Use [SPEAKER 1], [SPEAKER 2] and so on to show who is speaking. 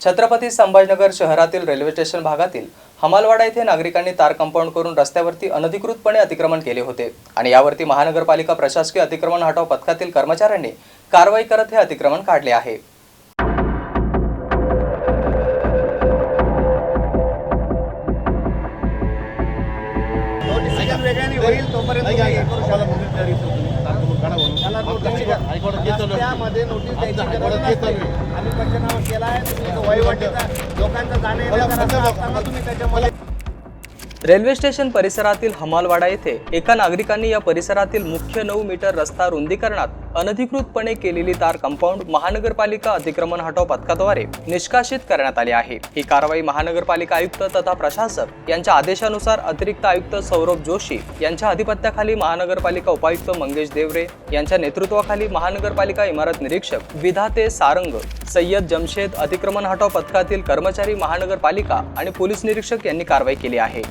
[SPEAKER 1] छत्रपती संभाजीनगर शहरातील railway station भागातील हमालवाडा येथे नागरिकांनी तार कंपाऊंड करून रस्त्यावरती अनधिकृतपणे अतिक्रमण केले होते आणि यावरती महानगरपालिका प्रशासकीय अतिक्रमण हटाव पथकातील कर्मचाऱ्यांनी कारवाई करत हे अतिक्रमण काढले आहे
[SPEAKER 2] हे. त्याला नोटीस द्यायची गरज नसते. आम्ही पंचनामा केला आहे लोकांचा जाणे येण्याचा रस्ता असताना तुम्ही त्याच्यामध्ये
[SPEAKER 1] रेल्वे स्टेशन परिसरातील हमालवाडा येथे एका नागरिकांनी या परिसरातील मुख्य नऊ मीटर रस्ता रुंदीकरणात अनधिकृतपणे केलेली तार कंपाऊंड महानगरपालिका अतिक्रमण हटाव पथकाद्वारे निष्कासित करण्यात आली आहे. ही कारवाई महानगरपालिका आयुक्त तथा प्रशासक यांच्या आदेशानुसार अतिरिक्त आयुक्त सौरभ जोशी यांच्या अधिपत्याखाली महानगरपालिका उपायुक्त मंगेश देवरे यांच्या नेतृत्वाखाली महानगरपालिका इमारत निरीक्षक विधाते सारंग सय्यद जमशेद अतिक्रमण हटाव पथकातील कर्मचारी महानगरपालिका आणि पोलीस निरीक्षक यांनी कारवाई केली आहे.